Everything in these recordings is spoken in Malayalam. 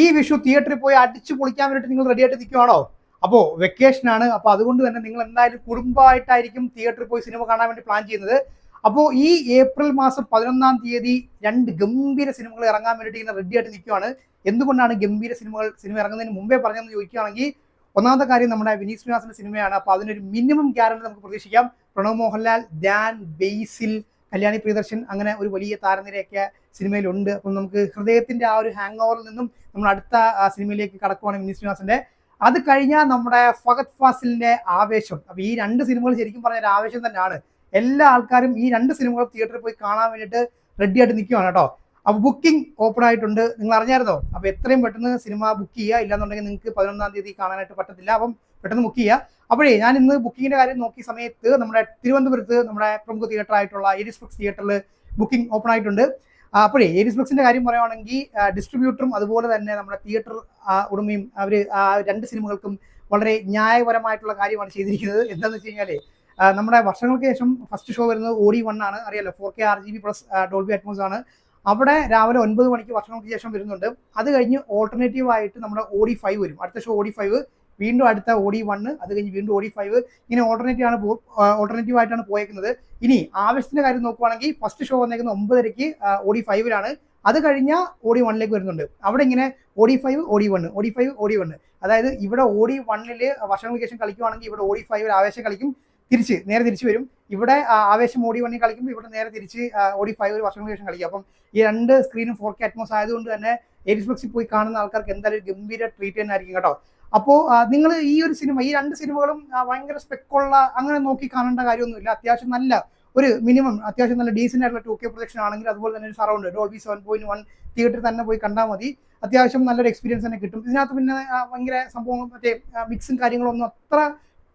ഈ വിഷു തിയേറ്ററിൽ പോയി അടിച്ചു പൊളിക്കാൻ വേണ്ടിയിട്ട് നിങ്ങൾ റെഡിയായിട്ട് നിൽക്കുവാണോ അപ്പോൾ വെക്കേഷൻ ആണ്. അപ്പോൾ അതുകൊണ്ട് തന്നെ നിങ്ങൾ എന്തായാലും കുടുംബമായിട്ടായിരിക്കും തിയേറ്ററിൽ പോയി സിനിമ കാണാൻ വേണ്ടി പ്ലാൻ ചെയ്യുന്നത്. അപ്പോൾ ഈ ഏപ്രിൽ മാസം പതിനൊന്നാം തീയതി രണ്ട് ഗംഭീര സിനിമകൾ ഇറങ്ങാൻ വേണ്ടിയിട്ട് ഇങ്ങനെ റെഡിയായിട്ട് നിൽക്കുവാണ് എന്തുകൊണ്ടാണ് ഗംഭീര സിനിമകൾ സിനിമ ഇറങ്ങുന്നതിന് മുമ്പേ പറഞ്ഞതെന്ന് ചോദിക്കുകയാണെങ്കിൽ ഒന്നാമത്തെ കാര്യം നമ്മുടെ വിനീത് ശ്രീനിവാസിന്റെ സിനിമയാണ് അപ്പോൾ അതിനൊരു മിനിമം ഗ്യാരണ്ടി നമുക്ക് പ്രതീക്ഷിക്കാം. പ്രണവ് മോഹൻലാൽ ഡാൻ ബെയ്സിൽ കല്യാണി പ്രിയദർശൻ അങ്ങനെ ഒരു വലിയ താരനിരയൊക്കെ സിനിമയിലുണ്ട്. അപ്പം നമുക്ക് ഹൃദയത്തിന്റെ ആ ഒരു ഹാങ് ഓവറിൽ നിന്നും നമ്മൾ അടുത്ത സിനിമയിലേക്ക് കടക്കുവാണ് വിനീത് ശ്രീനിവാസന്റെ. അത് കഴിഞ്ഞാൽ നമ്മുടെ ഫഹദ് ഫാസിലിന്റെ ആവേശം. അപ്പൊ ഈ രണ്ട് സിനിമകൾ ശരിക്കും പറഞ്ഞ ആവേശം തന്നെയാണ്. എല്ലാ ആൾക്കാരും ഈ രണ്ട് സിനിമകളും തിയേറ്ററിൽ പോയി കാണാൻ വേണ്ടിയിട്ട് റെഡിയായിട്ട് നിൽക്കുകയാണ് കേട്ടോ. അപ്പൊ ബുക്കിംഗ് ഓപ്പൺ ആയിട്ടുണ്ട്. നിങ്ങൾ അറിഞ്ഞായിരുന്നോ? അപ്പൊ എത്രയും പെട്ടെന്ന് സിനിമ ബുക്ക് ചെയ്യുക. ഇല്ലാന്നുണ്ടെങ്കിൽ നിങ്ങൾക്ക് പതിനൊന്നാം തീയതി കാണാനായിട്ട് പറ്റത്തില്ല. അപ്പം പെട്ടെന്ന് ബുക്ക് ചെയ്യുക. അപ്പോഴേ ഞാൻ ഇന്ന് ബുക്കിങ്ങിന്റെ കാര്യം നോക്കിയ സമയത്ത് നമ്മുടെ തിരുവനന്തപുരത്ത് നമ്മുടെ പ്രമുഖ തിയേറ്റർ ആയിട്ടുള്ള ഏരിസ് ബുക്സ് തിയേറ്ററിൽ ബുക്കിംഗ് ഓപ്പൺ ആയിട്ടുണ്ട്. അപ്പോഴേ ഏരിസ് ബുക്സിന്റെ കാര്യം പറയുവാണെങ്കിൽ ഡിസ്ട്രിബ്യൂട്ടറും അതുപോലെ തന്നെ നമ്മുടെ തിയേറ്റർ ഉടമയും അവർ രണ്ട് സിനിമകൾക്കും വളരെ ന്യായപരമായിട്ടുള്ള കാര്യമാണ് ചെയ്തിരിക്കുന്നത്. എന്താണെന്ന് വെച്ച് കഴിഞ്ഞാൽ നമ്മുടെ വർഷങ്ങൾക്ക് ശേഷം ഫസ്റ്റ് ഷോ വരുന്നത് ഓഡി വൺ ആണ്. അറിയാലോ four K R G B plus Dolby Atmos ആണ്. അവിടെ രാവിലെ ഒൻപത് മണിക്ക് വർഷങ്ങൾക്ക് ശേഷം വരുന്നുണ്ട്. അത് കഴിഞ്ഞ് ഓൾട്ടർനേറ്റീവ് ആയിട്ട് നമ്മുടെ ഓഡി ഫൈവ് വരും. അടുത്ത ഷോ ഓഡി ഫൈവ് വീണ്ടും അടുത്ത ഓഡി വണ്ണ് അത് കഴിഞ്ഞ് വീണ്ടും ഓഡി ഫൈവ് ഇങ്ങനെ ഓൾട്ടർനേറ്റീവ് ആണ് ഓൾട്ടർനേറ്റീവ് ആയിട്ടാണ് പോയേക്കുന്നത്. ഇനി ആവശ്യത്തിന്റെ കാര്യം നോക്കുവാണെങ്കിൽ ഫസ്റ്റ് ഷോ വന്നേക്കുന്നത് ഒമ്പതരയ്ക്ക് ഓഡി ഫൈവിലാണ് അത് കഴിഞ്ഞാൽ ഓഡി വണ്ണിലേക്ക് വരുന്നുണ്ട്. അവിടെ ഇങ്ങനെ audi five audi one audi five audi one അതായത് ഇവിടെ ഓഡി വണ്ണിൽ വർഷങ്ങൾക്ക് ശേഷം കളിക്കുവാണെങ്കിൽ ഇവിടെ ഓഡി ഫൈവിൽ ആവേശം കളിക്കും. തിരിച്ച് നേരെ തിരിച്ചു വരും. ഇവിടെ ആവേശം ഓടി വണ്ണി കളിക്കുമ്പോൾ ഇവിടെ നേരെ തിരിച്ച് ഓടി ഫൈവ് ഒരു വർഷങ്ങൾക്ക് ശേഷം കളിക്കും. അപ്പം ഈ രണ്ട് സ്ക്രീനും ഫോർ കെ അറ്റ്മോസ് ആയതുകൊണ്ട് തന്നെ എരിസ്ബക്സിൽ പോയി കാണുന്ന ആൾക്കാർക്ക് എന്തായാലും ഒരു ഗംഭീര ട്രീറ്റ് തന്നെ ആയിരിക്കും കേട്ടോ. അപ്പോൾ നിങ്ങൾ ഈ ഒരു സിനിമ ഈ രണ്ട് സിനിമകളും ഭയങ്കര സ്പെക്കുള്ള അങ്ങനെ നോക്കി കാണേണ്ട കാര്യമൊന്നുമില്ല. അത്യാവശ്യം നല്ല ഒരു മിനിമം അത്യാവശ്യം നല്ല ഡീസന്റ് ആയിട്ടുള്ള ടു കെ പ്രൊജക്ഷൻ ആണെങ്കിൽ അതുപോലെ തന്നെ ഒരു surround Dolby seven point one തിയേറ്ററിൽ തന്നെ പോയി കണ്ടാൽ മതി. അത്യാവശ്യം നല്ലൊരു എക്സ്പീരിയൻസ് തന്നെ കിട്ടും. ഇതിനകത്ത് പിന്നെ ഭയങ്കര സംഭവം മറ്റേ മിക്സും കാര്യങ്ങളൊന്നും അത്ര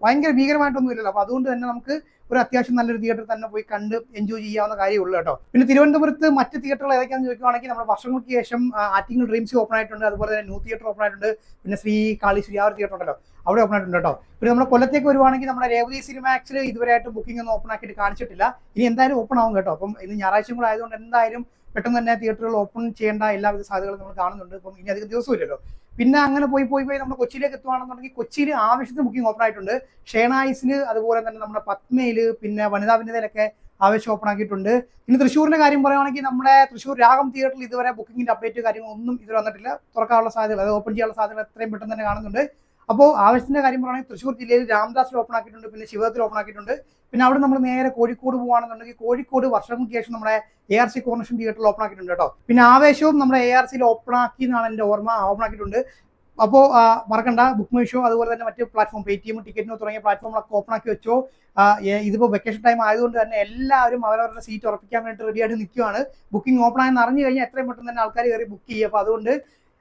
ഭയങ്കര ഭീകരമായിട്ടൊന്നും ഇല്ലല്ലോ അപ്പൊ അതുകൊണ്ട് തന്നെ നമുക്ക് ഒരു അത്യാവശ്യം നല്ലൊരു തിയേറ്ററിൽ തന്നെ പോയി കണ്ട് എൻജോയ് ചെയ്യാവുന്ന കാര്യമുള്ളൂ കേട്ടോ. പിന്നെ തിരുവനന്തപുരത്ത് മറ്റ് തിയേറ്ററുകൾ ഏതൊക്കെയാണെന്ന് ചോദിക്കുകയാണെങ്കിൽ നമ്മുടെ വർഷങ്ങൾക്ക് ശേഷം ആറ്റിങ്ങൽ ഡ്രീംസ് ഓപ്പൺ ആയിട്ടുണ്ട്. അതുപോലെ തന്നെ ന്യൂ തിയേറ്റർ ഓപ്പൺ ആയിട്ടുണ്ട്. പിന്നെ ശ്രീ കാളി ശ്രീ ആ ഒരു തിയേറ്റർ ഉണ്ടല്ലോ. അവിടെ ഓപ്പൺ ആയിട്ടുണ്ട് കേട്ടോ പിന്നെ നമ്മുടെ കൊല്ലത്തേക്ക് വരുവാണെങ്കിൽ നമ്മുടെ രേവതി സിനിമാക്സിൽ ഇതുവരെയായിട്ട് ബുക്കിംഗ് ഒന്നും ഓപ്പൺ ആക്കിയിട്ട് കാണിച്ചിട്ടില്ല. ഇനി എന്തായാലും ഓപ്പൺ ആവും കേട്ടോ. അപ്പം ഇന്ന് ഞായറാഴ്ചയും കൂടെ ആയതുകൊണ്ട് എന്തായാലും പെട്ടെന്ന് തന്നെ തിയേറ്ററുകൾ ഓപ്പൺ ചെയ്യേണ്ട എല്ലാവിധ സാധ്യതകളും നമ്മൾ കാണുന്നുണ്ട്. ഇപ്പം ഇനി അധികം ദിവസമില്ലല്ലോ പിന്നെ അങ്ങനെ പോയി പോയി പോയി നമ്മൾ കൊച്ചിയിലേക്ക് എത്തുവാണെന്നുണ്ടെങ്കിൽ കൊച്ചിയിൽ ആവശ്യത്തിന് ബുക്കിംഗ് ഓപ്പൺ ആയിട്ടുണ്ട്. ഷേണായിസിൽ അതുപോലെ തന്നെ നമ്മുടെ പത്മയിൽ പിന്നെ വനിതാ വിനിതയിലൊക്കെ ആവശ്യം ഓപ്പൺ ആക്കിയിട്ടുണ്ട്. ഇനി തൃശ്ശൂരിന്റെ കാര്യം പറയുവാണെങ്കിൽ നമ്മുടെ തൃശ്ശൂർ രാഗം തിയേറ്ററിൽ ഇതുവരെ ബുക്കിംഗിന്റെ അപ്ഡേറ്റ് കാര്യങ്ങളൊന്നും ഇതുവരെ വന്നിട്ടില്ല. തുറക്കാനുള്ള സാധ്യത അത് ഓപ്പൺ ചെയ്യാനുള്ള സാധ്യത എത്രയും പെട്ടെന്ന് തന്നെ കാണുന്നുണ്ട്. അപ്പോൾ ആവശ്യത്തിന്റെ കാര്യം പറയുകയാണെങ്കിൽ തൃശ്ശൂർ ജില്ലയിൽ രാംദാസിൽ ഓപ്പൺ ആക്കിയിട്ടുണ്ട് പിന്നെ ശിവത്തിൽ ഓപ്പൺ ആക്കിയിട്ടുണ്ട്. പിന്നെ അവിടെ നമ്മൾ നേരെ കോഴിക്കോട് പോകുകയാണെന്നുണ്ടെങ്കിൽ കോഴിക്കോട് വർഷം ശേഷം നമ്മുടെ എ ആർ സി കോർണേഷൻ തിയേറ്ററിൽ ഓപ്പൺ ആക്കിയിട്ടുണ്ട് കേട്ടോ. പിന്നെ ആവേശവും നമ്മുടെ എ ആർ സിയിൽ ഓപ്പൺ ആക്കി എന്നാണ് എന്റെ ഓർമ്മ. ഓപ്പൺ ആക്കിയിട്ടുണ്ട്. അപ്പോൾ മറക്കണ്ട. ബുക്ക് മൈ ഷോ അതുപോലെ തന്നെ മറ്റ് പ്ലാറ്റ്ഫോം പേ ടി എം ടിക്കറ്റിനോ തുടങ്ങിയ പ്ലാറ്റ്ഫോമുകളൊക്കെ ഓപ്പൺ ആക്കി വെച്ചോ. ഇതിപ്പോ ഇതിപ്പോൾ വെക്കേഷൻ ടൈം ആയതുകൊണ്ട് തന്നെ എല്ലാവരും അവരവരുടെ സീറ്റ് ഉറപ്പിക്കാൻ വേണ്ടി റെഡി ആയിട്ട് നിൽക്കുകയാണ് ബുക്കിംഗ് ഓപ്പൺ ആയെന്ന് അറിഞ്ഞു കഴിഞ്ഞാൽ എത്രയും പെട്ടെന്ന് തന്നെ ആൾക്കാർ കയറി ബുക്ക് ചെയ്യുക അപ്പോൾ അതുകൊണ്ട്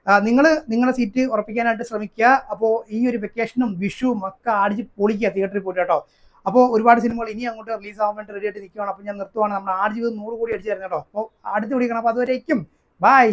നിങ്ങൾ നിങ്ങളുടെ സീറ്റ് ഉറപ്പിക്കാനായിട്ട് ശ്രമിക്കുക. അപ്പോൾ ഈ ഒരു വെക്കേഷനും വിഷുവും ഒക്കെ അടിച്ച് പൊളിക്കുക തിയേറ്ററിൽ പോയിട്ട് കേട്ടോ. അപ്പോൾ ഒരുപാട് സിനിമകൾ ഇനി അങ്ങോട്ട് റിലീസ് ആവാൻ വേണ്ടി റെഡി ആയിട്ട് നിൽക്കുകയാണ് അപ്പോൾ ഞാൻ നിർത്തുവാണ്. നമ്മുടെ ആട് നൂറ് കോടി അടിച്ചു തരുന്നത് കേട്ടോ. അപ്പോൾ അടുത്ത് പിടിക്കണം അപ്പോൾ അതുവരേക്കും. ബൈ